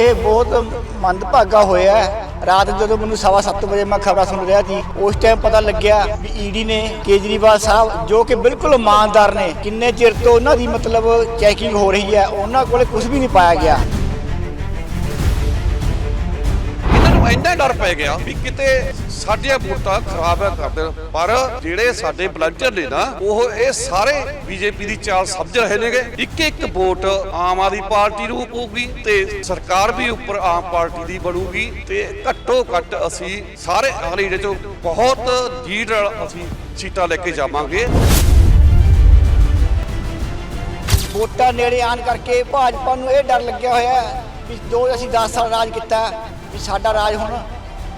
ਇਹ ਬਹੁਤ ਮੰਦਭਾਗਾ ਹੋਇਆ ਹੈ। ਰਾਤ ਜਦੋਂ ਮੈਨੂੰ ਸਵਾ ਸੱਤ ਵਜੇ ਮੈਂ ਖਬਰਾਂ ਸੁਣ ਰਿਹਾ ਸੀ, ਉਸ ਟਾਈਮ ਪਤਾ ਲੱਗਿਆ ਵੀ ਈਡੀ ਨੇ ਕੇਜਰੀਵਾਲ ਸਾਹਿਬ, ਜੋ ਕਿ ਬਿਲਕੁਲ ਇਮਾਨਦਾਰ ਨੇ, ਕਿੰਨੇ ਚਿਰ ਤੋਂ ਉਹਨਾਂ ਦੀ ਮਤਲਬ ਚੈਕਿੰਗ ਹੋ ਰਹੀ ਹੈ, ਉਹਨਾਂ ਕੋਲੇ ਕੁਝ ਵੀ ਨਹੀਂ ਪਾਇਆ ਗਿਆ ਇੰਨਾ ਡਰ ਪੈ ਗਿਆ ਵੀ ਕਿਤੇ ਸਾਡੀਆਂ ਵੋਟਾਂ ਖਰਾਬ ਹੈ ਕਰਦੇ ਪਰ ਜਿਹੜੇ ਸਾਡੇ ਵਲੰਟੀਅਰ ਨੇ ਨਾ, ਉਹ ਇਹ ਸਾਰੇ ਬੀਜੇਪੀ ਦੀ ਚਾਲ ਸਮਝ ਰਹੇ ਨੇਗੇ। ਇੱਕ ਇੱਕ ਵੋਟ ਆਮ ਆਦਮੀ ਪਾਰਟੀ ਨੂੰ ਪਊਗੀ ਤੇ ਸਰਕਾਰ ਵੀ ਉੱਪਰ ਆਮ ਪਾਰਟੀ ਦੀ ਬਣੂਗੀ ਤੇ ਘੱਟੋ ਘੱਟ ਅਸੀਂ ਸਾਰੇ ਹਰੀੜੇ ਚੋਂ ਬਹੁਤ ਜੀੜ ਅਸੀਂ ਸੀਟਾਂ ਲੈ ਕੇ ਜਾਵਾਂਗੇ। ਵੋਟਾਂ ਨੇੜੇ ਆਣ ਕਰਕੇ ਭਾਜਪਾ ਨੂੰ ਇਹ ਡਰ ਲੱਗਿਆ ਹੋਇਆ ਹੈ ਵੀ ਜੋ ਅਸੀਂ 10 ਸਾਲ ਰਾਜ ਕੀਤਾ ਸਾਡਾ ਰਾਜ ਹੁਣ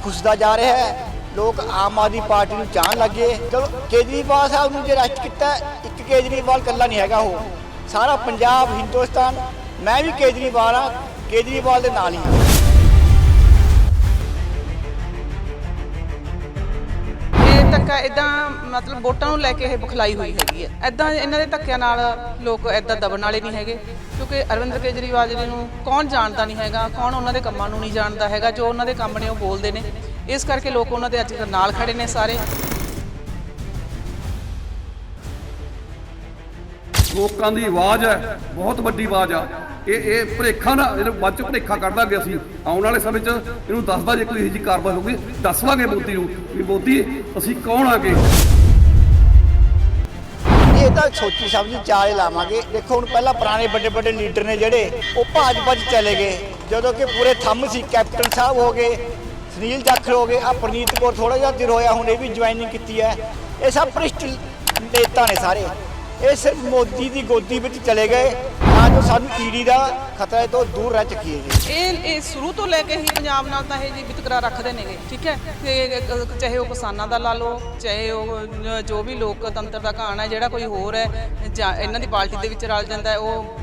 ਖੁੱਸਦਾ ਜਾ ਰਿਹਾ ਹੈ। ਲੋਕ ਆਮ ਆਦਮੀ ਪਾਰਟੀ ਨੂੰ ਚਾਹਣ ਲੱਗੇ। ਚਲੋ, ਕੇਜਰੀਵਾਲ ਸਾਹਿਬ ਨੂੰ ਜੇ ਅਰੈਸਟ ਕੀਤਾ ਇੱਕ ਕੇਜਰੀਵਾਲ ਇਕੱਲਾ ਨਹੀਂ ਹੈਗਾ ਉਹ। ਸਾਰਾ ਪੰਜਾਬ ਹਿੰਦੁਸਤਾਨ, ਮੈਂ ਵੀ ਕੇਜਰੀਵਾਲ ਆ ਕੇਜਰੀਵਾਲ ਦੇ ਨਾਲ ਹੀ। ਹਾਂ ਇਦਾਂ ਮਤਲਬ ਵੋਟਾਂ ਨੂੰ ਲੈ ਕੇ ਇਹ ਬੁਖਲਾਈ ਹੋਈ ਹੈਗੀ ਹੈ। ਇਦਾਂ ਇਹਨਾਂ ਦੇ ਧੱਕਿਆਂ ਨਾਲ ਲੋਕ ਇਦਾਂ ਦਬਣ ਵਾਲੇ ਨਹੀਂ ਹੈਗੇ, ਕਿਉਂਕਿ ਅਰਵਿੰਦ ਕੇਜਰੀਵਾਲ ਜੀ ਨੂੰ ਕੌਣ ਜਾਣਦਾ ਨਹੀਂ ਹੈਗਾ, ਕੌਣ ਉਹਨਾਂ ਦੇ ਕੰਮਾਂ ਨੂੰ ਨਹੀਂ ਜਾਣਦਾ ਹੈਗਾ, ਜੋ ਉਹਨਾਂ ਦੇ ਕੰਮ ਨੇ ਉਹ ਬੋਲਦੇ ਨੇ। ਇਸ ਕਰਕੇ ਲੋਕ ਉਹਨਾਂ ਦੇ ਅੱਜ ਨਾਲ ਖੜੇ ਨੇ ਸਾਰੇ। ਲੋਕਾਂ ਦੀ ਆਵਾਜ਼ ਹੈ, ਬਹੁਤ ਵੱਡੀ ਆਵਾਜ਼ ਆ। ਇਹ ਇਹ ਭਰੇਖਾ ਨਾ ਇਹਨੂੰ ਬਾਅਦ ਚ ਭਰੇਖਾ ਕੱਢ ਦਾਂਗੇ ਅਸੀਂ। ਆਉਣ ਵਾਲੇ ਸਮੇਂ 'ਚ ਇਹਨੂੰ ਦੱਸਦਾ ਜੇ ਕੋਈ ਇਹੋ ਜਿਹੀ ਕਾਰਵਾਈ ਹੋਊਗੀ ਦੱਸ ਮੋਦੀ ਨੂੰ ਵੀ ਮੋਦੀ, ਅਸੀਂ ਕੌਣ ਆਗੇ ਇਹ ਤਾਂ ਸੋਚੀ ਸਮਝੀ ਚਾਲ ਲਾਵਾਂਗੇ। ਦੇਖੋ, ਹੁਣ ਪਹਿਲਾਂ ਪੁਰਾਣੇ ਵੱਡੇ ਵੱਡੇ ਲੀਡਰ ਨੇ ਜਿਹੜੇ, ਉਹ ਭਾਜਪਾ 'ਚ ਚਲੇ ਗਏ। ਜਦੋਂ ਕਿ ਪੂਰੇ ਥੰਮ ਸੀ, ਕੈਪਟਨ ਸਾਹਿਬ ਹੋ ਗਏ, ਸੁਨੀਲ ਜਾਖੜ ਹੋ ਗਏ ਆ ਪ੍ਰਨੀਤ ਕੌਰ ਥੋੜਾ ਜਿਹਾ ਚਿਰ ਹੋਇਆ, ਹੁਣ ਇਹ ਵੀ ਜੁਆਇਨਿੰਗ ਕੀਤੀ ਹੈ। ਇਹ ਸਭ ਭ੍ਰਿਸ਼ਟ ਨੇਤਾ ਨੇ ਸਾਰੇ। ਇਹ ਸਿਰਫ ਮੋਦੀ ਦੀ ਗੋਦੀ ਵਿੱਚ ਚਲੇ ਗਏ, ਤਾਂ ਜੋ ਸਾਨੂੰ ਈਡੀ ਦਾ ਖਤਰੇ ਤੋਂ ਦੂਰ ਰਹਿ ਚੱਕੀਏ ਜੀ। ਇਹ ਇਹ ਸ਼ੁਰੂ ਤੋਂ ਲੈ ਕੇ ਹੀ ਪੰਜਾਬ ਨਾਲ ਤਾਂ ਇਹ ਜੀ ਵਿਤਕਰਾ ਰੱਖਦੇ ਨੇਗੇ, ਠੀਕ ਹੈ? ਤੇ ਚਾਹੇ ਉਹ ਕਿਸਾਨਾਂ ਦਾ ਲਾ ਲਓ, ਚਾਹੇ ਉਹ ਜੋ ਵੀ ਲੋਕਤੰਤਰ ਦਾ ਕਹਾਣ ਹੈ, ਜਿਹੜਾ ਕੋਈ ਹੋਰ ਹੈ, ਜਾਂ ਇਹਨਾਂ ਦੀ ਪਾਰਟੀ ਦੇ ਵਿੱਚ ਰਲ ਜਾਂਦਾ ਉਹ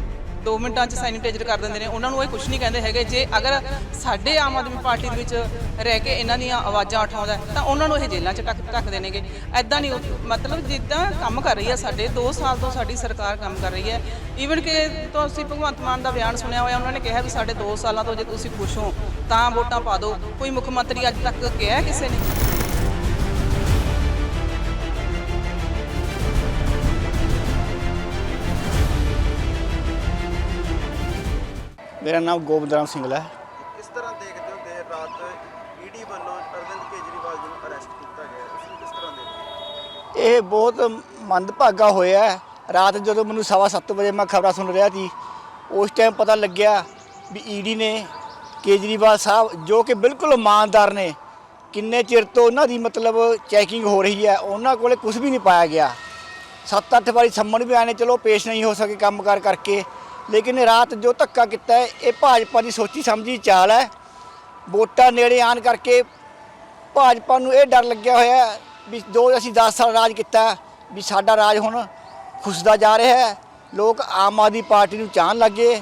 2 ਮਿੰਟਾਂ 'ਚ ਸੈਨੀਟਾਈਜ਼ਰ ਕਰ ਦਿੰਦੇ ਨੇ। ਉਹਨਾਂ ਨੂੰ ਇਹ ਕੁਝ ਨਹੀਂ ਕਹਿੰਦੇ ਹੈਗੇ। ਜੇ ਅਗਰ ਸਾਡੇ ਆਮ ਆਦਮੀ ਪਾਰਟੀ ਦੇ ਵਿੱਚ ਰਹਿ ਕੇ ਇਹਨਾਂ ਦੀਆਂ ਆਵਾਜ਼ਾਂ ਉਠਾਉਂਦਾ ਤਾਂ ਉਹਨਾਂ ਨੂੰ ਇਹ ਜੇਲ੍ਹਾਂ 'ਚ ਟੱਕ ਟੱਕਦੇ ਨੇਗੇ ਐਦਾਂ ਨਹੀਂ ਉਹ- ਮਤਲਬ ਜਿੱਦਾਂ ਕੰਮ ਕਰ ਰਹੀ ਹੈ ਸਾਡੇ 2 ਸਾਲ ਤੋਂ ਸਾਡੀ ਸਰਕਾਰ ਕੰਮ ਕਰ ਰਹੀ ਹੈ। ਈਵਨ ਕਿ ਤੁਸੀਂ ਭਗਵੰਤ ਮਾਨ ਦਾ ਬਿਆਨ ਸੁਣਿਆ ਹੋਇਆ, ਉਹਨਾਂ ਨੇ ਕਿਹਾ ਵੀ ਸਾਡੇ 2 ਸਾਲਾਂ ਤੋਂ ਜੇ ਤੁਸੀਂ ਖੁਸ਼ ਹੋ ਤਾਂ ਵੋਟਾਂ ਪਾ ਦਿਓ। ਕੋਈ ਮੁੱਖ ਮੰਤਰੀ ਅੱਜ ਤੱਕ ਕਿਹਾ ਕਿਸੇ ਨੇ? ਮੇਰਾ ਨਾਮ ਗੋਬਿੰਦ ਰਾਮ ਸਿੰਘਲਾ ਹੈ ਕਿਸ ਤਰ੍ਹਾਂ ਦੇਖਦੇ ਹੋ ਦੇਰ ਰਾਤ ਈਡੀ ਵੱਲੋਂ ਅਰਵਿੰਦ ਕੇਜਰੀਵਾਲ ਜੀ ਨੂੰ ਅਰੈਸਟ ਕੀਤਾ ਗਿਆ? ਤੁਸੀਂ ਕਿਸ ਤਰ੍ਹਾਂ ਦੇਖਦੇ ਇਹ ਬਹੁਤ ਮੰਦਭਾਗਾ ਹੋਇਆ ਹੈ। ਰਾਤ ਜਦੋਂ ਮੈਨੂੰ ਸਵਾ ਸੱਤ ਵਜੇ ਮੈਂ ਖਬਰਾਂ ਸੁਣ ਰਿਹਾ ਸੀ ਉਸ ਟਾਈਮ ਪਤਾ ਲੱਗਿਆ ਵੀ ਈਡੀ ਨੇ ਕੇਜਰੀਵਾਲ ਸਾਹਿਬ ਜੋ ਕਿ ਬਿਲਕੁਲ ਇਮਾਨਦਾਰ ਨੇ ਕਿੰਨੇ ਚਿਰ ਤੋਂ ਉਹਨਾਂ ਦੀ ਮਤਲਬ ਚੈਕਿੰਗ ਹੋ ਰਹੀ ਹੈ ਉਹਨਾਂ ਕੋਲੇ ਕੁਝ ਵੀ ਨਹੀਂ ਪਾਇਆ ਗਿਆ ਸੱਤ ਅੱਠ ਵਾਰੀ ਸੰਮਣ ਵੀ ਆਏ ਨੇ ਚਲੋ ਪੇਸ਼ ਨਹੀਂ ਹੋ ਸਕੇ ਕੰਮਕਾਰ ਕਰਕੇ ਲੇਕਿਨ ਰਾਤ ਜੋ ਧੱਕਾ ਕੀਤਾ ਹੈ, ਇਹ ਭਾਜਪਾ ਦੀ ਸੋਚੀ ਸਮਝੀ ਚਾਲ ਹੈ। ਵੋਟਾਂ ਨੇੜੇ ਆਣ ਕਰਕੇ ਭਾਜਪਾ ਨੂੰ ਇਹ ਡਰ ਲੱਗਿਆ ਹੋਇਆ ਹੈ ਵੀ ਜੋ ਅਸੀਂ 10 ਸਾਲ ਰਾਜ ਕੀਤਾ, ਵੀ ਸਾਡਾ ਰਾਜ ਹੁਣ ਖੁਸਦਾ ਜਾ ਰਿਹਾ ਹੈ। ਲੋਕ ਆਮ ਆਦਮੀ ਪਾਰਟੀ ਨੂੰ ਚਾਹਣ ਲੱਗੇ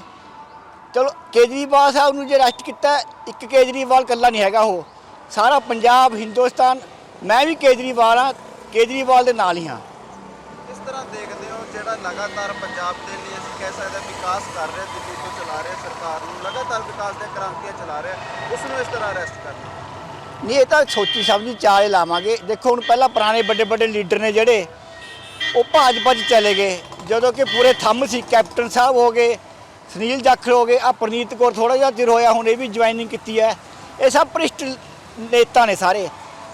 ਚਲੋ, ਕੇਜਰੀਵਾਲ ਸਾਹਿਬ ਨੂੰ ਜੇ ਅਰੈਸਟ ਕੀਤਾ, ਇੱਕ ਕੇਜਰੀਵਾਲ ਇਕੱਲਾ ਨਹੀਂ ਹੈਗਾ ਉਹ। ਸਾਰਾ ਪੰਜਾਬ, ਹਿੰਦੁਸਤਾਨ, ਮੈਂ ਵੀ ਕੇਜਰੀਵਾਲ ਹਾਂ, ਕੇਜਰੀਵਾਲ ਦੇ ਨਾਲ ਹੀ ਹਾਂ। ਕਿਸ ਤਰ੍ਹਾਂ ਦੇਖਦੇ ਜਿਹੜਾ ਲਗਾਤਾਰ ਪੰਜਾਬ ਦੇ ਲਈ ਅਸੀਂ ਕਹਿ ਸਕਦੇ ਵਿਕਾਸ ਕਰ ਰਿਹਾ, ਦਿੱਲੀ ਤੋਂ ਚਲਾ ਰਿਹਾ, ਸਰਕਾਰ ਨੂੰ ਲਗਾਤਾਰ ਵਿਕਾਸ ਦੀਆਂ ਕ੍ਰਾਂਤੀਆਂ ਚਲਾ ਰਿਹਾ, ਉਸ ਨੂੰ ਇਸ ਤਰ੍ਹਾਂ ਅਰੈਸਟ ਕਰਨਾ। ਨਹੀਂ, ਇਹ ਤਾਂ ਸੋਚੀ ਸਮਝੀ ਚਾਲ ਲਾਵਾਂਗੇ। ਦੇਖੋ, ਹੁਣ ਪਹਿਲਾਂ ਪੁਰਾਣੇ ਵੱਡੇ ਵੱਡੇ ਲੀਡਰ ਨੇ ਜਿਹੜੇ, ਉਹ ਭਾਜਪਾ 'ਚ ਚਲੇ ਗਏ। ਜਦੋਂ ਕਿ ਪੂਰੇ ਥੰਮ ਸੀ, ਕੈਪਟਨ ਸਾਹਿਬ ਹੋ ਗਏ, ਸੁਨੀਲ ਜਾਖੜ ਹੋ ਗਏ ਆ ਪ੍ਰਨੀਤ ਕੌਰ ਥੋੜਾ ਜਿਹਾ ਚਿਰ ਹੋਇਆ, ਹੁਣ ਇਹ ਵੀ ਜੁਆਇਨਿੰਗ ਕੀਤੀ ਹੈ। ਇਹ ਸਭ ਭ੍ਰਿਸ਼ਟ ਨੇਤਾ ਨੇ ਸਾਰੇ।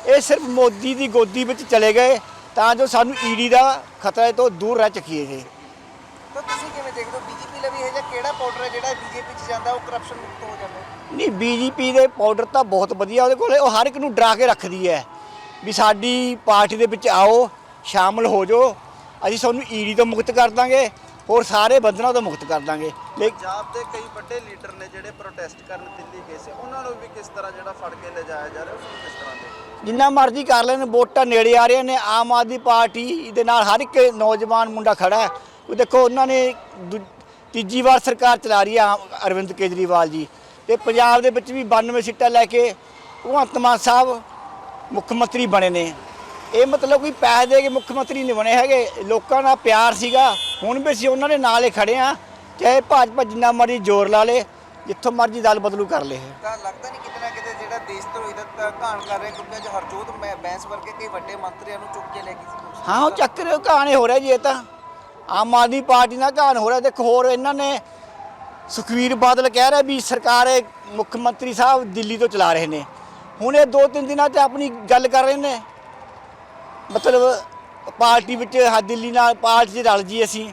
ਇਹ ਸਿਰਫ ਮੋਦੀ ਦੀ ਗੋਦੀ ਵਿੱਚ ਚਲੇ ਗਏ। ਤਾਂ ਜੋ ਸਾਨੂੰ ਈਡੀ ਦਾ ਖਤਰੇ ਤੋਂ ਦੂਰ ਰਹਿ ਚੱਕੀਏ ਜੀ ਤਾਂ ਤੁਸੀਂ ਕਿਵੇਂ ਦੇਖਦੇ ਹੋ? ਬੀਜੇਪੀ ਲਈ ਇਹ ਜਿਹਾ ਕਿਹੜਾ ਪਾਊਡਰ ਹੈ ਜਿਹੜਾ ਬੀਜੇਪੀ 'ਚ ਜਾਂਦਾ ਉਹ ਕਰਪਸ਼ਨ ਮੁਕਤ ਹੋ ਜਾਂਦਾ? ਨਹੀਂ ਬੀਜੇਪੀ ਦੇ ਪਾਊਡਰ ਤਾਂ ਬਹੁਤ ਵਧੀਆ ਉਹਦੇ ਕੋਲੇ ਉਹ ਹਰ ਇੱਕ ਨੂੰ ਡਰਾ ਕੇ ਰੱਖਦੀ ਹੈ। ਵੀ ਸਾਡੀ ਪਾਰਟੀ ਦੇ ਵਿੱਚ ਆਓ ਸ਼ਾਮਲ ਹੋ ਜਾਓ। ਅਸੀਂ ਤੁਹਾਨੂੰ ਈਡੀ ਤੋਂ ਮੁਕਤ ਕਰ ਦਾਂਗੇ। ਹੋਰ ਸਾਰੇ ਬੰਧਨਾਂ ਤੋਂ ਮੁਕਤ ਕਰ ਦਾਂਗੇ। ਲੇਕਿਨ ਪੰਜਾਬ ਦੇ ਕਈ ਵੱਡੇ ਲੀਡਰ ਨੇ ਜਿਹੜੇ ਪ੍ਰੋਟੈਸਟ ਕਰਨ ਦਿੱਲੀ ਗਏ ਸੀ। ਉਹਨਾਂ ਨੂੰ ਵੀ ਕਿਸ ਤਰ੍ਹਾਂ ਜਿਹੜਾ ਫੜ ਕੇ ਲਿਜਾਇਆ ਜਾ ਰਿਹਾ ਉਸ ਨੂੰ ਕਿਸ ਤਰ੍ਹਾਂ ਦੇ ਜਿੰਨਾ ਮਰਜ਼ੀ ਕਰ ਲੈਣ ਵੋਟਾਂ ਨੇੜੇ ਆ ਰਹੀਆਂ ਨੇ। ਆਮ ਆਦਮੀ ਪਾਰਟੀ ਦੇ ਨਾਲ ਹਰ ਇੱਕ ਨੌਜਵਾਨ ਮੁੰਡਾ ਖੜਾ ਹੈ। ਉਹ ਦੇਖੋ ਉਹਨਾਂ ਨੇ ਦੂ- ਤੀਜੀ ਵਾਰ ਸਰਕਾਰ ਚਲਾ ਰਹੀ ਹੈ ਆਮ- ਅਰਵਿੰਦ ਕੇਜਰੀਵਾਲ ਜੀ। ਤੇ ਪੰਜਾਬ ਦੇ ਵਿੱਚ ਵੀ 92 ਸੀਟਾਂ ਲੈ ਕੇ ਭਗਵੰਤ ਮਾਨ ਸਾਹਿਬ ਮੁੱਖ ਮੰਤਰੀ ਬਣੇ ਨੇ। ਇਹ ਮਤਲਬ ਕੋਈ ਪੈਸੇ ਦੇ ਕੇ ਮੁੱਖ ਮੰਤਰੀ ਨਹੀਂ ਬਣੇ ਹੈਗੇ। ਲੋਕਾਂ ਦਾ ਪਿਆਰ ਸੀਗਾ। ਹੁਣ ਵੀ ਅਸੀਂ ਉਹਨਾਂ ਦੇ ਨਾਲ ਹੀ ਖੜੇ ਆ ਚਾਹੇ ਭਾਜਪਾ ਜਿੰਨਾ ਮਰਜ਼ੀ ਜ਼ੋਰ ਲਾ ਲੇ ਜਿੱਥੋਂ ਮਰਜ਼ੀ ਦਲ ਬਦਲੂ ਕਰ ਲੇ। ਤਾਂ ਲੱਗਦਾ ਨਹੀਂ ਕਿਤੇ ਨਾ ਕਿਤੇ ਜਿਹੜਾ ਦੇਸ਼ ਧਰੋਹੀ ਦਾ ਤਾਂ ਘਾਣ ਕਰ ਰਿਹਾ ਕਿਉਂਕਿ ਅੱਜ ਹਰਜੋਤ ਬੈਂਸ ਵਰਗੇ ਕਈ ਵੱਡੇ ਮੰਤਰੀਆਂ ਨੂੰ ਚੁੱਕ ਕੇ ਲੈ ਗਈ ਸੀ ਹਾਂ ਉਹ ਚੱਕਰ ਕਹਾਣੀ ਹੋ ਰਿਹਾ ਜੀ ਇਹ ਤਾਂ। ਆਮ ਆਦਮੀ ਪਾਰਟੀ ਨਾਲ ਕਹਾਣ ਹੋ ਰਿਹਾ ਦੇਖੋ ਹੋਰ ਇਹਨਾਂ ਨੇ ਸੁਖਵੀਰ ਬਾਦਲ ਕਹਿ ਰਿਹਾ ਵੀ ਸਰਕਾਰ ਮੁੱਖ ਮੰਤਰੀ ਸਾਹਿਬ ਦਿੱਲੀ ਤੋਂ ਚਲਾ ਰਹੇ ਨੇ। ਹੁਣ ਇਹ ਦੋ ਤਿੰਨ ਦਿਨਾਂ 'ਚ ਆਪਣੀ ਗੱਲ ਕਰ ਰਹੇ ਨੇ। ਮਤਲਬ ਪਾਰਟੀ ਵਿੱਚ ਹਾਂ ਦਿੱਲੀ ਨਾਲ ਪਾਰਟੀ 'ਚ ਰਲ ਜੀ ਅਸੀਂ।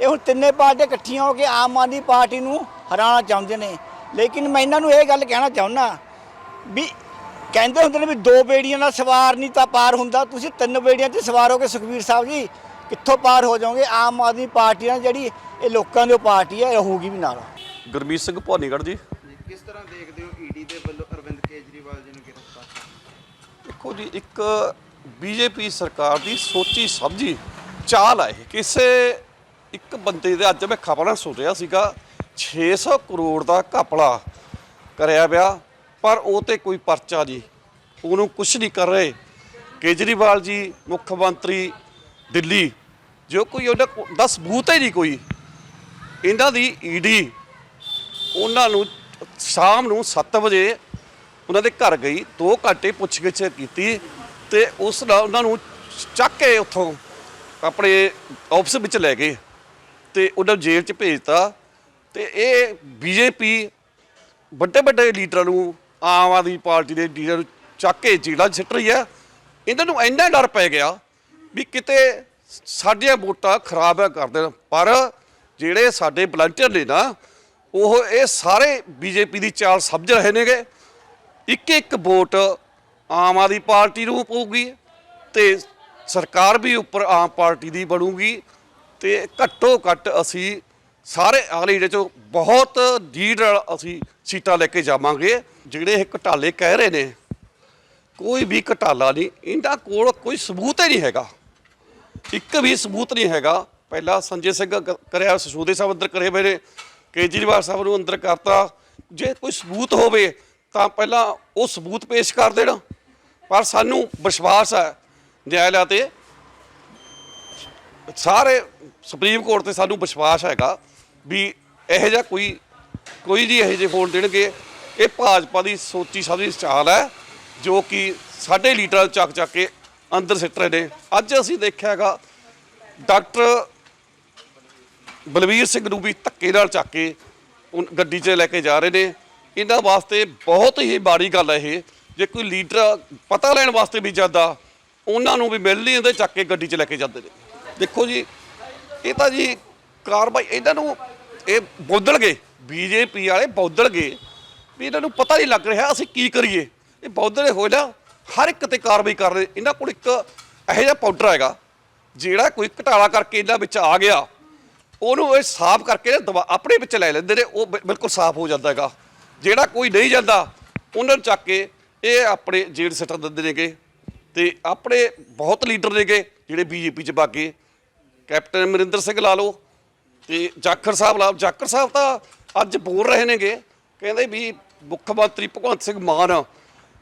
ਇਹ ਹੁਣ ਤਿੰਨੇ ਪਾਰਟੀਆਂ ਇਕੱਠੀਆਂ ਹੋ ਕੇ ਆਮ ਆਦਮੀ ਪਾਰਟੀ ਨੂੰ ਹਰਾਉਣਾ ਚਾਹੁੰਦੇ ਨੇ। ਲੇਕਿਨ ਮੈਂ ਇਹਨਾਂ ਨੂੰ ਇਹ ਗੱਲ ਕਹਿਣਾ ਚਾਹੁੰਦਾ ਵੀ ਕਹਿੰਦੇ ਹੁੰਦੇ ਨੇ ਵੀ ਦੋ ਬੇੜੀਆਂ ਨਾਲ ਸਵਾਰ ਨਹੀਂ ਤਾਂ ਪਾਰ ਹੁੰਦਾ। ਤੁਸੀਂ ਤਿੰਨ ਬੇੜੀਆਂ ਤੇ ਸਵਾਰ ਹੋ ਕੇ ਸੁਖਵੀਰ ਸਾਹਿਬ ਜੀ ਕਿੱਥੋਂ ਪਾਰ ਹੋ ਜਾਓਗੇ? ਆਮ ਆਦਮੀ ਪਾਰਟੀ ਨਾਲ ਜਿਹੜੀ ਇਹ ਲੋਕਾਂ ਦੀ ਪਾਰਟੀ ਹੈ ਇਹ ਹੋਊਗੀ ਵੀ ਨਾਲ। ਗੁਰਮੀਤ ਸਿੰਘ ਭਵਾਨੀਗੜ੍ਹ ਜੀ। ਕਿਸ ਤਰ੍ਹਾਂ ਦੇਖਦੇ ਹੋ ਈਡੀ ਦੇ ਵੱਲੋਂ ਅਰਵਿੰਦ ਕੇਜਰੀਵਾਲ ਜੀ ਨੂੰ ਗ੍ਰਿਫਤਾਰ ਦੇਖੋ ਜੀ ਇੱਕ ਬੀਜੇਪੀ ਸਰਕਾਰ ਦੀ ਸੋਚੀ ਸਮਝੀ ਚਾਲ ਹੈ ਕਿਸੇ ਇੱਕ ਬੰਦੇ ਦੇ ਅੱਜ ਮੈਂ ਖਬਰਾਂ ਸੁਣ ਰਿਹਾ ਸੀਗਾ 600 ਕਰੋੜ ਦਾ ਘਪਲਾ ਕਰਿਆ ਪਿਆ, ਪਰ ਉਹ ਤੇ ਕੋਈ ਪਰਚਾ ਨਹੀਂ ਉਹਨੂੰ ਕੁਝ ਨਹੀਂ ਕਰ ਰਹੇ। ਕੇਜਰੀਵਾਲ ਜੀ, ਮੁੱਖ ਮੰਤਰੀ ਦਿੱਲੀ, ਜੋ ਕੋਈ ਉਹਦਾ ਦਾ ਸਬੂਤ ਹੀ ਨਹੀਂ ਕੋਈ। ਇਹਨਾਂ ਦੀ ਈਡੀ, ਉਹਨਾਂ ਨੂੰ ਸ਼ਾਮ ਨੂੰ 7 ਵਜੇ ਉਹਨਾਂ ਦੇ ਘਰ ਗਈ 2 ਘੰਟੇ ਪੁੱਛਗਿੱਛ ਕੀਤੀ। ਤੇ ਉਸ ਨਾਲ ਉਹਨਾਂ ਨੂੰ ਚੱਕ ਕੇ ਉੱਥੋਂ ਆਪਣੇ ਆਫਿਸ ਵਿੱਚ ਲੈ ਗਏ ਤੇ ਉਹਨਾਂ ਨੂੰ ਜੇਲ੍ਹ 'ਚ ਭੇਜਤਾ ਤੇ ਇਹ ਬੀਜੇਪੀ ਵੱਡੇ ਵੱਡੇ ਲੀਡਰਾਂ ਨੂੰ ਆਮ ਆਦਮੀ ਪਾਰਟੀ ਦੇ ਲੀਡਰ ਨੂੰ ਚੱਕ ਕੇ ਜੇਲ੍ਹਾਂ 'ਚ ਸਿੱਟ ਰਹੀ ਹੈ। ਇਹਨਾਂ ਨੂੰ ਇੰਨਾ ਡਰ ਪੈ ਗਿਆ ਵੀ ਕਿਤੇ ਸਾਡੀਆਂ ਵੋਟਾਂ ਖਰਾਬ ਹੈ ਕਰ ਦੇਣ, ਪਰ ਜਿਹੜੇ ਸਾਡੇ ਵਲੰਟੀਅਰ ਨੇ ਨਾ, ਉਹ ਇਹ ਸਾਰੇ ਬੀਜੇਪੀ ਦੀ ਚਾਲ ਸਮਝ ਰਹੇ ਨੇਗੇ। ਇੱਕ ਇੱਕ ਵੋਟ ਆਮ ਆਦਮੀ ਪਾਰਟੀ ਨੂੰ ਪਊਗੀ ਤੇ ਸਰਕਾਰ ਵੀ ਉੱਪਰ ਆਮ ਪਾਰਟੀ ਦੀ ਬਣੂਗੀ ਤੇ ਘੱਟੋ ਘੱਟ ਅਸੀਂ ਸਾਰੇ ਅਗਲੇ ਜਿਹੜੇ ਚੋਂ ਬਹੁਤ ਲੀਡ ਨਾਲ ਅਸੀਂ ਸੀਟਾਂ ਲੈ ਕੇ ਜਾਵਾਂਗੇ, ਜਿਹੜੇ ਇਹ ਘਟਾਲੇ ਕਹਿ ਰਹੇ ਨੇ। ਕੋਈ ਵੀ ਘਟਾਲਾ ਨਹੀਂ, ਇਹਨਾਂ ਕੋਲ ਕੋਈ ਸਬੂਤ ਹੀ ਨਹੀਂ ਹੈਗਾ। ਇੱਕ ਵੀ ਸਬੂਤ ਨਹੀਂ ਹੈਗਾ। ਪਹਿਲਾਂ ਸੰਜੇ ਸਿੰਘ ਕਰਿਆ ਸਸੂਦੇ ਸਾਹਿਬ ਅੰਦਰ ਕਰੇ ਹੋਏ ਨੇ, ਕੇਜਰੀਵਾਲ ਸਾਹਿਬ ਨੂੰ ਅੰਦਰ ਕਰਤਾ। ਜੇ ਕੋਈ ਸਬੂਤ ਹੋਵੇ, ਤਾਂ ਪਹਿਲਾਂ ਉਹ ਸਬੂਤ ਪੇਸ਼ ਕਰ ਦੇਣਾ। ਪਰ ਸਾਨੂੰ ਵਿਸ਼ਵਾਸ ਹੈ ਨਿਆਇਲਾ ਤੇ। ਸਾਰੇ ਸੁਪਰੀਮ ਕੋਰਟ ਤੇ ਸਾਨੂੰ ਵਿਸ਼ਵਾਸ ਹੈਗਾ ਵੀ ਇਹੋ ਜਿਹਾ ਕੋਈ ਕੋਈ ਜੀ ਇਹੋ ਜਿਹੇ ਹੋਣ ਦੇਣਗੇ। ਇਹ ਭਾਜਪਾ ਦੀ ਸੋਚੀ ਸਮਝੀ ਚਾਲ ਹੈ, ਜੋ ਕਿ ਸਾਡੇ ਲੀਡਰਾਂ ਚੱਕ ਚੱਕ ਕੇ ਅੰਦਰ ਸਿੱਟ ਰਹੇ ਨੇ। ਅੱਜ ਅਸੀਂ ਦੇਖਿਆ ਹੈਗਾ, ਡਾਕਟਰ ਬਲਵੀਰ ਸਿੰਘ ਨੂੰ ਵੀ ਧੱਕੇ ਨਾਲ ਚੱਕ ਕੇ ਗੱਡੀ 'ਚ ਲੈ ਕੇ ਜਾ ਰਹੇ ਨੇ। ਇਹਨਾਂ ਵਾਸਤੇ ਬਹੁਤ ਹੀ ਮਾੜੀ ਗੱਲ ਹੈ ਇਹ। ਜੇ ਕੋਈ ਲੀਡਰ ਪਤਾ ਲੈਣ ਵਾਸਤੇ ਵੀ ਜਾਂਦਾ, ਉਹਨਾਂ ਨੂੰ ਵੀ ਮਿਲ ਨਹੀਂ ਹੁੰਦੇ ਚੱਕ ਕੇ ਗੱਡੀ 'ਚ ਲੈ ਕੇ ਜਾਂਦੇ ਨੇ। ਦੇਖੋ ਜੀ, ਇਹ ਤਾਂ ਜੀ ਕਾਰਵਾਈ, ਇਹਨਾਂ ਨੂੰ ਇਹ ਬੋਦਲ ਗਏ ਬੀਜੇਪੀ ਵਾਲੇ ਬੋਦਲ ਗਏ ਵੀ ਇਹਨਾਂ ਨੂੰ ਪਤਾ ਨਹੀਂ ਲੱਗ ਰਿਹਾ ਅਸੀਂ ਕੀ ਕਰੀਏ। ਇਹ ਬੋਦਲੇ ਹੋਏ ਨਾ, ਹਰ ਇੱਕ ਤੇ ਕਾਰਵਾਈ ਕਰ ਰਹੇ ਇਹਨਾਂ ਕੋਲ ਇੱਕ ਇਹੋ ਜਿਹਾ ਪਾਊਡਰ ਹੈਗਾ, ਜਿਹੜਾ ਕੋਈ ਘਟਾਲਾ ਕਰਕੇ ਇਹਨਾਂ ਵਿੱਚ ਆ ਗਿਆ, ਉਹਨੂੰ ਇਹ ਸਾਫ਼ ਕਰਕੇ ਦਵਾ ਆਪਣੇ ਵਿੱਚ ਲੈ ਲੈਂਦੇ ਨੇ, ਉਹ ਬਿ- ਬਿਲਕੁਲ ਸਾਫ਼ ਹੋ ਜਾਂਦਾ ਹੈਗਾ। ਜਿਹੜਾ ਕੋਈ ਨਹੀਂ ਜਾਂਦਾ, ਉਹਨਾਂ ਨੂੰ ਚੱਕ ਕੇ ਇਹ ਆਪਣੇ ਜੇਲ੍ਹ ਸੱਟ ਦਿੰਦੇ ਨੇਗੇ ਤੇ ਆਪਣੇ ਬਹੁਤ ਲੀਡਰ ਨੇਗੇ ਜਿਹੜੇ ਬੀਜੇਪੀ ਚ ਬਾਗੇ ਕੈਪਟਨ ਅਮਰਿੰਦਰ ਸਿੰਘ ਲਾ ਲਓ ਤੇ ਜਾਖੜ ਸਾਹਿਬ ਲਾ ਜਾਖੜ ਸਾਹਿਬ ਤਾਂ ਅੱਜ ਬੋਲ ਰਹੇ ਨੇਗੇ, ਕਹਿੰਦੇ ਵੀ ਮੁੱਖ ਮੰਤਰੀ ਭਗਵੰਤ ਸਿੰਘ ਮਾਨ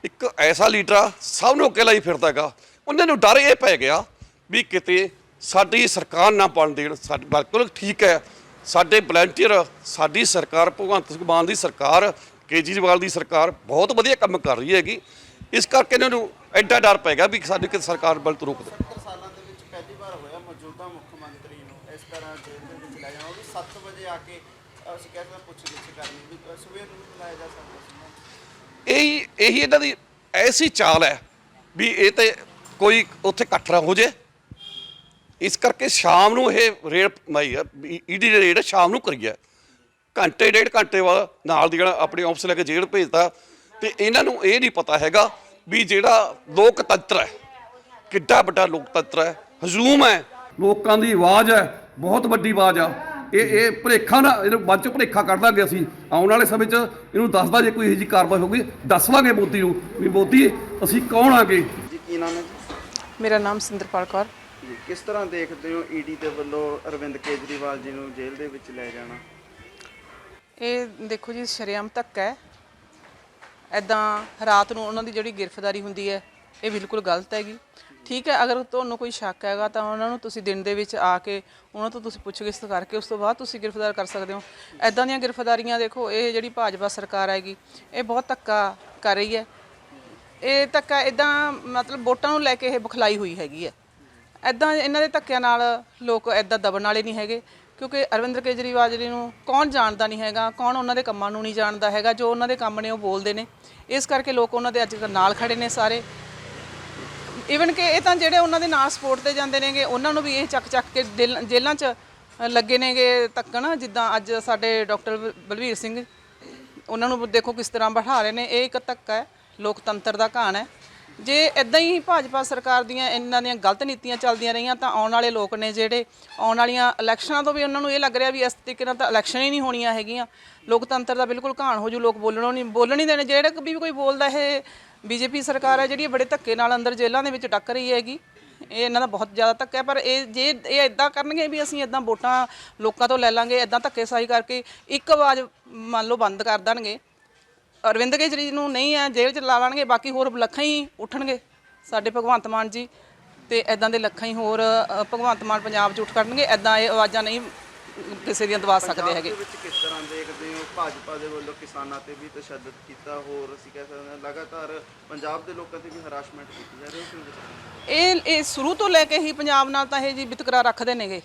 ਇੱਕ ਐਸਾ ਲੀਡਰ ਆ, ਸਭ ਨੂੰ ਅਕੇਲਾ ਹੀ ਫਿਰਦਾ ਹੈਗਾ। ਉਹਨਾਂ ਨੂੰ ਡਰ ਇਹ ਪੈ ਗਿਆ ਵੀ ਕਿਤੇ ਸਾਡੀ ਸਰਕਾਰ ਨਾ ਬਣ ਦੇਣ। ਸਾਡੀ ਬਿਲਕੁਲ ਠੀਕ ਹੈ। ਸਾਡੇ ਵਲੰਟੀਅਰ ਸਾਡੀ ਸਰਕਾਰ, ਭਗਵੰਤ ਸਿੰਘ ਮਾਨ ਦੀ ਸਰਕਾਰ ਕੇਜਰੀਵਾਲ ਦੀ ਸਰਕਾਰ ਬਹੁਤ ਵਧੀਆ ਕੰਮ ਕਰ ਰਹੀ ਹੈਗੀ। ਇਸ ਕਰਕੇ ਇਹਨਾਂ ਨੂੰ ਐਡਾ ਡਰ ਪੈ ਗਿਆ ਵੀ ਸਾਡੀ ਕਿ ਸਰਕਾਰ ਬਲਤ ਰੋਕ ਦੇ। 70 ਸਾਲਾਂ ਦੇ ਵਿੱਚ ਪਹਿਲੀ ਵਾਰ ਹੋਇਆ ਮੌਜੂਦਾ ਮੁੱਖ ਮੰਤਰੀ ਨੂੰ। ਇਸ ਤਰ੍ਹਾਂ ਜੇਲ੍ਹ ਦੇ ਵਿੱਚ ਲੈ ਜਾਣਾ। ਉਹ ਵੀ 7 ਵਜੇ ਆ ਕੇ ਅਹ, ਅਸੀਂ ਕਹਿੰਦੇ ਪੁੱਛ ਗਿੱਛ ਕਰਨੀ ਵੀ ਅਹ, ਸਵੇਰ ਨੂੰ ਵੀ ਬੁਲਾਇਆ ਜਾ ਸਕਦਾ ਸੀ ਨਾ। ਇਹੀ ਇਹੀ ਇਹਨਾਂ ਦੀ ਐਸੀ ਚਾਲ ਹੈ ਵੀ ਇਹ ਤੇ ਕੋਈ ਉੱਥੇ ਇਕੱਠ ਨਾ ਹੋ ਜੇ। ਇਸ ਕਰਕੇ ਸ਼ਾਮ ਨੂੰ ਇਹ ਰੇਡ ਮਾਈ ਈਡੀ ਰੇਡ ਸ਼ਾਮ ਨੂੰ ਕਰੀ ਹੈ ਘੰਟੇ ਡੇਢ ਘੰਟੇ ਬਾਅਦ ਨਾਲ ਦੀ ਜਿਹੜਾ ਆਪਣੇ ਆਫਿਸ ਲੈ ਕੇ ਜੇਲ੍ਹ ਭੇਜਤਾ। ਤੇ ਇਹਨਾਂ ਨੂੰ ਇਹ ਨਹੀਂ ਪਤਾ ਹੈਗਾ ਵੀ ਜਿਹੜਾ ਲੋਕਤੰਤਰ ਹੈ ਕਿੱਡਾ ਵੱਡਾ ਲੋਕਤੰਤਰ ਹੈ ਹਜੂਮ ਹੈ। ਲੋਕਾਂ ਦੀ ਆਵਾਜ਼ ਹੈ ਬਹੁਤ ਵੱਡੀ ਆਵਾਜ਼ ਆ। ਇਹ ਇਹ ਭੁਲੇਖਾ ਨਾ ਇਹਨੂੰ ਬਾਅਦ ਚ ਭੁਲੇਖਾ ਕੱਢ ਦਾਂਗੇ ਅਸੀਂ। ਆਉਣ ਵਾਲੇ ਸਮੇਂ 'ਚ ਇਹਨੂੰ ਦੱਸਦਾ ਜੇ ਕੋਈ ਇਹੋ ਜਿਹੀ ਕਾਰਵਾਈ ਹੋਊਗੀ ਦੱਸਵਾਂਗੇ ਮੋਦੀ ਨੂੰ ਵੀ ਮੋਦੀ ਅਸੀਂ ਕੌਣ ਆਗੇ? ਜੀ ਕੀ ਨਾਮ ਹੈ ਜੀ? ਮੇਰਾ ਨਾਮ ਸਿੰਦਰਪਾਲ ਕੌਰ। ਜੀ ਕਿਸ ਤਰ੍ਹਾਂ ਦੇਖਦੇ ਹੋ ਈਡੀ ਦੇ ਵੱਲੋਂ ਅਰਵਿੰਦ ਕੇਜਰੀਵਾਲ ਜੀ ਨੂੰ ਜੇਲ੍ਹ ਦੇ ਵਿੱਚ ਲੈ ਜਾਣਾ? ਇਹ ਦੇਖੋ ਜੀ, ਸ਼ਰੇਆਮ ਧੱਕਾ ਹੈ। ਐਦਾਂ ਰਾਤ ਨੂੰ ਉਹਨਾਂ ਦੀ ਜਿਹੜੀ ਗ੍ਰਿਫਤਾਰੀ ਹੁੰਦੀ ਹੈ, ਇਹ ਬਿਲਕੁਲ ਗਲਤ ਹੈਗੀ। ਠੀਕ ਹੈ, ਅਗਰ ਤੁਹਾਨੂੰ ਕੋਈ ਸ਼ੱਕ ਹੈਗਾ ਤਾਂ ਉਹਨਾਂ ਨੂੰ ਤੁਸੀਂ ਦਿਨ ਦੇ ਵਿੱਚ ਆ ਕੇ ਉਹਨਾਂ ਤੋਂ ਤੁਸੀਂ ਪੁੱਛਗਿੱਛ ਕਰਕੇ ਉਸ ਤੋਂ ਬਾਅਦ ਤੁਸੀਂ ਗ੍ਰਿਫਤਾਰ ਕਰ ਸਕਦੇ ਹੋ। ਐਦਾਂ ਦੀਆਂ ਗ੍ਰਿਫਤਾਰੀਆਂ ਦੇਖੋ, ਇਹ ਜਿਹੜੀ ਭਾਜਪਾ ਸਰਕਾਰ ਹੈਗੀ, ਇਹ ਬਹੁਤ ਧੱਕਾ ਕਰ ਰਹੀ ਹੈ। ਇਹ ਧੱਕਾ ਇਦਾਂ ਮਤਲਬ ਵੋਟਾਂ ਨੂੰ ਲੈ ਕੇ ਇਹ ਬਖਲਾਈ ਹੋਈ ਹੈਗੀ ਹੈ। ਐਦਾਂ ਇਹਨਾਂ ਦੇ ਧੱਕਿਆਂ ਨਾਲ ਲੋਕ ਐਦਾਂ ਦਬਣ ਵਾਲੇ ਨਹੀਂ ਹੈਗੇ। ਕਿਉਂਕਿ ਅਰਵਿੰਦਰ ਕੇਜਰੀਵਾਲ ਜੀ ਨੂੰ ਕੌਣ ਜਾਣਦਾ ਨਹੀਂ ਹੈਗਾ, ਕੌਣ ਉਹਨਾਂ ਦੇ ਕੰਮਾਂ ਨੂੰ ਨਹੀਂ ਜਾਣਦਾ ਹੈਗਾ, ਜੋ ਉਹਨਾਂ ਦੇ ਕੰਮ ਨੇ ਉਹ ਬੋਲਦੇ ਨੇ। ਇਸ ਕਰਕੇ ਲੋਕ ਉਹਨਾਂ ਦੇ ਅੱਜ ਕੱਲ੍ਹ ਨਾਲ ਖੜੇ ਨੇ ਸਾਰੇ। ਈਵਨ ਕਿ ਇਹ ਤਾਂ ਜਿਹੜੇ ਉਹਨਾਂ ਦੇ ਨਾਲ ਸਪੋਰਟ ਤੇ ਜਾਂਦੇ ਨੇਗੇ, ਉਹਨਾਂ ਨੂੰ ਵੀ ਇਹ ਚੱਕ ਚੱਕ ਕੇ ਦਿਲ- ਜੇਲ੍ਹਾਂ 'ਚ ਲੱਗੇ ਨੇਗੇ ਤੱਕਣ ਜਿੱਦਾਂ ਅੱਜ ਸਾਡੇ ਡਾਕਟਰ ਬਲਵੀਰ ਸਿੰਘ, ਉਹਨਾਂ ਨੂੰ ਦੇਖੋ ਕਿਸ ਤਰ੍ਹਾਂ ਬਿਠਾ ਰਹੇ ਨੇ। ਇਹ ਇੱਕ ਧੱਕਾ ਹੈ, ਲੋਕਤੰਤਰ ਦਾ ਘਾਣ ਹੈ। ਜੇ ਇਦਾਂ ਹੀ ਭਾਜਪਾ ਸਰਕਾਰ ਦੀਆਂ ਇਹਨਾਂ ਦੀਆਂ ਗਲਤ ਨੀਤੀਆਂ ਚੱਲਦੀਆਂ ਰਹੀਆਂ ਤਾਂ ਆਉਣ ਵਾਲੇ ਲੋਕ ਨੇ ਜਿਹੜੇ ਆਉਣ ਵਾਲੀਆਂ ਇਲੈਕਸ਼ਨਾਂ ਤੋਂ ਵੀ ਉਹਨਾਂ ਨੂੰ ਇਹ ਲੱਗ ਰਿਹਾ ਵੀ ਇਸ ਤਰੀਕੇ ਨਾਲ ਤਾਂ ਇਲੈਕਸ਼ਨ ਹੀ ਨਹੀਂ ਹੋਣੀਆਂ ਹੈਗੀਆਂ। ਲੋਕਤੰਤਰ ਦਾ ਬਿਲਕੁਲ ਘਾਣ ਹੋ ਜੂ, ਲੋਕ ਬੋਲਣੋਂ ਨਹੀਂ, ਬੋਲਣ ਹੀ ਦੇਣੇ। ਜਿਹੜਾ ਵੀ ਕੋਈ ਬੋਲਦਾ ਇਹ ਬੀਜੇਪੀ ਸਰਕਾਰ ਹੈ ਜਿਹੜੀ ਬੜੇ ਧੱਕੇ ਨਾਲ ਅੰਦਰ ਜੇਲ੍ਹਾਂ ਦੇ ਵਿੱਚ ਟੱਕ ਰਹੀ ਹੈਗੀ। ਇਹ ਇਹਨਾਂ ਦਾ ਬਹੁਤ ਜ਼ਿਆਦਾ ਧੱਕਾ ਪਰ ਇਹ ਜੇ ਇਹ ਇਦਾਂ ਕਰਨਗੇ ਵੀ ਅਸੀਂ ਇਦਾਂ ਵੋਟਾਂ ਲੋਕਾਂ ਤੋਂ ਲੈ ਲਾਂਗੇ ਇਦਾਂ ਧੱਕੇਸ਼ਾਹੀ ਕਰਕੇ ਇੱਕ ਆਵਾਜ਼ ਮੰਨ ਲਓ ਬੰਦ ਕਰ ਦੇਣਗੇ ਅਰਵਿੰਦ ਕੇਜਰੀ ਨੂੰ ਨਹੀਂ ਹੈ ਜੇਲ੍ਹ ਚ ਲਾ ਲਾਣਗੇ ਬਾਕੀ ਹੋਰ ਲੱਖਾਂ ਹੀ ਉੱਠਣਗੇ ਸਾਡੇ ਭਗਵੰਤ ਮਾਨ ਜੀ ਤੇ ਐਦਾਂ ਦੇ ਲੱਖਾਂ ਹੀ ਹੋਰ ਅ, ਭਗਵੰਤ ਮਾਨ ਪੰਜਾਬ ਚ ਉੱਠ ਕਰਨਗੇ ਐਦਾਂ ਇਹ ਆਵਾਜ਼ਾਂ ਨਹੀਂ ਕਿਸੇ ਦੀਆਂ ਦਬਾ ਸਕਦੇ ਹੈਗੇ ਦੇ ਵਿੱਚ ਕਿਸ ਤਰ੍ਹਾਂ ਦੇਖਦੇ ਹੋ? ਭਾਜਪਾ ਦੇ ਵੱਲੋਂ ਕਿਸਾਨਾਂ ਤੇ ਵੀ ਤਸ਼ੱਦਦ ਕੀਤਾ ਹੋਰ ਅਸੀਂ ਕਹਿ ਸਕਦੇ ਹਾਂ ਲਗਾਤਾਰ ਪੰਜਾਬ ਦੇ ਲੋਕਾਂ ਤੇ ਵੀ ਹਰਾਸਮੈਂਟ ਕੀਤੀ ਜਾ ਰਹੀ ਹੈ ਉਸ ਨੂੰ ਦੱਸੋ। ਇਹ ਇਹ ਸ਼ੁਰੂ ਤੋਂ ਲੈ ਕੇ ਹੀ ਪੰਜਾਬ ਨਾਲ ਤਾਂ ਇਹ ਜੀ ਵਿਤਕਰਾ ਰੱਖਦੇ ਨੇਗੇ।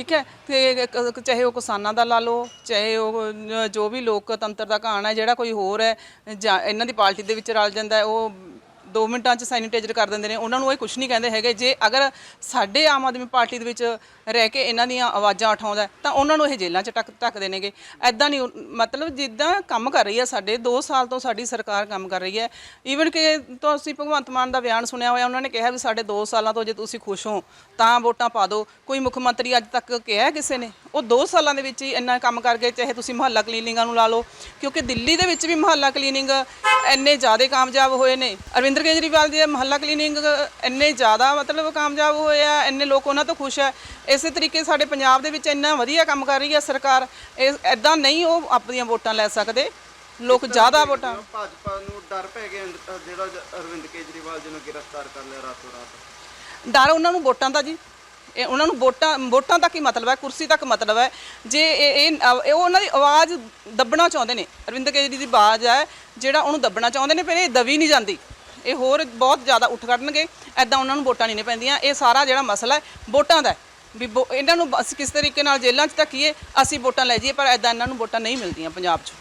ਠੀਕ ਹੈ? ਤੇ ਕ- ਚਾਹੇ ਉਹ ਕਿਸਾਨਾਂ ਦਾ ਲਾ ਲਓ ਚਾਹੇ ਉਹ ਅ, ਜੋ ਵੀ ਲੋਕਤੰਤਰ ਦਾ ਕਹਾਣ ਹੈ ਜਿਹੜਾ ਕੋਈ ਹੋਰ ਹੈ ਜਾਂ ਇਹਨਾਂ ਦੀ ਪਾਰਟੀ ਦੇ ਵਿੱਚ ਰਲ ਜਾਂਦਾ ਹੈ, ਉਹ 2 ਮਿੰਟਾਂ 'ਚ ਸੈਨੀਟਾਈਜ਼ਰ ਕਰ ਦਿੰਦੇ ਨੇ, ਉਹਨਾਂ ਨੂੰ ਇਹ ਕੁਝ ਨਹੀਂ ਕਹਿੰਦੇ ਹੈਗੇ। ਜੇ ਅਗਰ ਸਾਡੇ ਆਮ ਆਦਮੀ ਪਾਰਟੀ ਦੇ ਵਿੱਚ ਰਹਿ ਕੇ ਇਹਨਾਂ ਦੀਆਂ ਆਵਾਜ਼ਾਂ ਉਠਾਉਂਦਾ ਤਾਂ ਉਹਨਾਂ ਨੂੰ ਇਹ ਜੇਲ੍ਹਾਂ 'ਚ ਟੱਕ ਟੱਕਦੇ ਨੇਗੇ ਐਦਾਂ ਨਹੀਂ ਉਹ- ਮਤਲਬ ਜਿੱਦਾਂ ਕੰਮ ਕਰ ਰਹੀ ਹੈ ਸਾਡੇ 2 ਸਾਲ ਤੋਂ ਸਾਡੀ ਸਰਕਾਰ ਕੰਮ ਕਰ ਰਹੀ ਹੈ। ਈਵਨ ਕਿ ਤੁਸੀਂ ਭਗਵੰਤ ਮਾਨ ਦਾ ਬਿਆਨ ਸੁਣਿਆ ਹੋਇਆ, ਉਹਨਾਂ ਨੇ ਕਿਹਾ ਵੀ ਸਾਡੇ 2 ਸਾਲਾਂ ਤੋਂ ਜੇ ਤੁਸੀਂ ਖੁਸ਼ ਹੋ, ਤਾਂ ਵੋਟਾਂ ਪਾ ਦਿਓ। ਕੋਈ ਮੁੱਖ ਮੰਤਰੀ ਅੱਜ ਤੱਕ ਕਿਹਾ ਕਿਸੇ ਨੇ? ਉਹ 2 ਸਾਲਾਂ ਦੇ ਵਿੱਚ ਹੀ ਇੰਨਾ ਕੰਮ ਕਰ ਗਏ ਚਾਹੇ ਤੁਸੀਂ ਮੁਹੱਲਾ ਕਲੀਨਿੰਗਾਂ ਨੂੰ ਲਾ ਲਓ ਕਿਉਂਕਿ ਦਿੱਲੀ ਦੇ ਵਿੱਚ ਵੀ ਮੁਹੱਲਾ ਕਲੀਨਿੰਗ ਇੰਨੇ ਜ਼ਿਆਦਾ ਕਾਮਯਾਬ ਹੋਏ ਨੇ। ਅਰਵਿੰਦਰ ਕੇਜਰੀਵਾਲ ਦੀ ਮੁਹੱਲਾ ਕਲੀਨਿੰਗ ਇੰਨੇ ਜ਼ਿਆਦਾ ਮਤਲਬ ਕਾਮਯਾਬ ਹੋਏ ਆ ਇੰਨੇ ਲੋਕ ਉਹਨਾਂ ਤੋਂ ਖੁਸ਼ ਹੈ ਇਸੇ ਤਰੀਕੇ ਸਾਡੇ ਪੰਜਾਬ ਦੇ ਵਿੱਚ ਇੰਨਾ ਵਧੀਆ ਕੰਮ ਕਰ ਰਹੀ ਹੈ ਸਰਕਾਰ ਇਹ ਐਦਾਂ ਨਹੀਂ ਉਹ ਆਪਣੀਆਂ ਵੋਟਾਂ ਲੈ ਸਕਦੇ ਲੋਕ ਜ਼ਿਆਦਾ ਵੋਟਾਂ ਭਾਜਪਾ ਨੂੰ ਡਰ ਪੈ ਗਿਆ ਜਿਹੜਾ ਜ- ਅਰਵਿੰਦ ਕੇਜਰੀਵਾਲ ਜੀ ਨੂੰ ਗ੍ਰਿਫਤਾਰ ਕਰ ਲਿਆ ਰਾਤੋਂ ਰਾਤ। ਡਰ ਉਹਨਾਂ ਨੂੰ ਵੋਟਾਂ ਦਾ ਜੀ। ਇਹ ਉਹਨਾਂ ਨੂੰ ਵੋਟਾਂ ਵੋਟਾਂ ਤੱਕ ਹੀ ਮਤਲਬ ਹੈ? ਕੁਰਸੀ ਤੱਕ ਮਤਲਬ ਹੈ? ਜੇ ਇਹ ਇਹ ਇਹ ਉਹ ਉਹਨਾਂ ਦੀ ਆਵਾਜ਼ ਦੱਬਣਾ ਚਾਹੁੰਦੇ ਨੇ। ਅਰਵਿੰਦ ਕੇਜਰੀ ਦੀ ਆਵਾਜ਼ ਹੈ, ਜਿਹੜਾ ਉਹਨੂੰ ਦੱਬਣਾ ਚਾਹੁੰਦੇ ਨੇ ਪਰ ਇਹ ਦਬੀ ਨਹੀਂ ਜਾਂਦੀ। ਇਹ ਹੋਰ ਬਹੁਤ ਜ਼ਿਆਦਾ ਉੱਠ ਕੱਢਣਗੇ ਐਦਾਂ ਉਹਨਾਂ ਨੂੰ ਵੋਟਾਂ ਨਹੀਂ ਨੇ ਪੈਂਦੀਆਂ। ਇਹ ਸਾਰਾ ਜਿਹੜਾ ਮਸਲਾ ਹੈ, ਵੋਟਾਂ ਦਾ ਵੀ ਵੋ- ਇਹਨਾਂ ਨੂੰ ਅਸੀਂ ਕਿਸ ਤਰੀਕੇ ਨਾਲ ਜੇਲ੍ਹਾਂ 'ਚ ਧੱਕੀਏ, ਅਸੀਂ ਵੋਟਾਂ ਲੈ ਜਾਈਏ, ਪਰ ਐਦਾਂ ਇਹਨਾਂ ਨੂੰ ਵੋਟਾਂ ਨਹੀਂ ਮਿਲਦੀਆਂ ਪੰਜਾਬ 'ਚ।